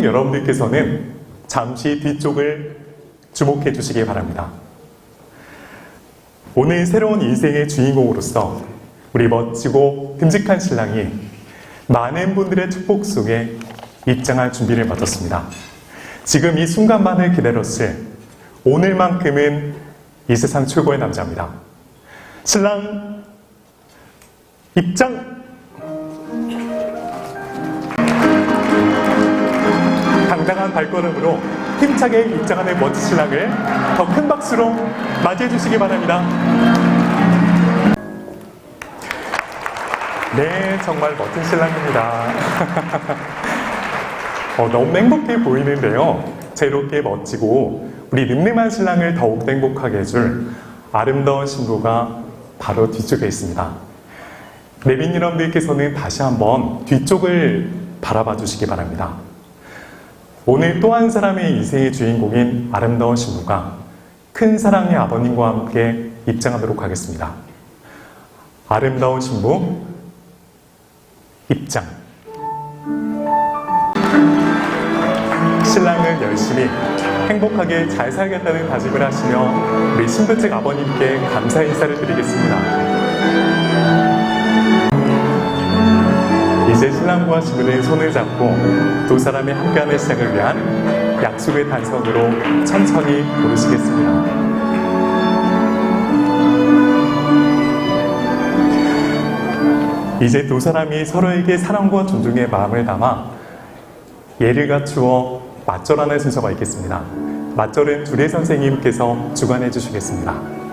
여러분들께서는 잠시 뒤쪽을 주목해 주시기 바랍니다. 오늘 새로운 인생의 주인공으로서 우리 멋지고 듬직한 신랑이 많은 분들의 축복 속에 입장할 준비를 마쳤습니다. 지금 이 순간만을 기다렸을 오늘만큼은 이 세상 최고의 남자입니다. 신랑 입장! 발걸음으로 힘차게 입장하는 멋진 신랑을 더 큰 박수로 맞이해 주시기 바랍니다. 네, 정말 멋진 신랑입니다. 어, 너무 행복해 보이는데요. 새롭게 멋지고 우리 늠름한 신랑을 더욱 행복하게 해줄 아름다운 신부가 바로 뒤쪽에 있습니다. 내빈 여러분들께서는 다시 한번 뒤쪽을 바라봐 주시기 바랍니다. 오늘 또 한 사람의 인생의 주인공인 아름다운 신부가 큰 사랑의 아버님과 함께 입장하도록 하겠습니다. 아름다운 신부 입장. 신랑은 열심히 행복하게 잘 살겠다는 다짐을 하시며 우리 신부 측 아버님께 감사 인사를 드리겠습니다. 신랑과 신부는 손을 잡고 두 사람이 함께하는 시작을 위한 약속의 단성으로 천천히 고르시겠습니다. 이제 두 사람이 서로에게 사랑과 존중의 마음을 담아 예를 갖추어 맞절하는 순서가 있겠습니다. 맞절은 주례 선생님께서 주관해 주시겠습니다.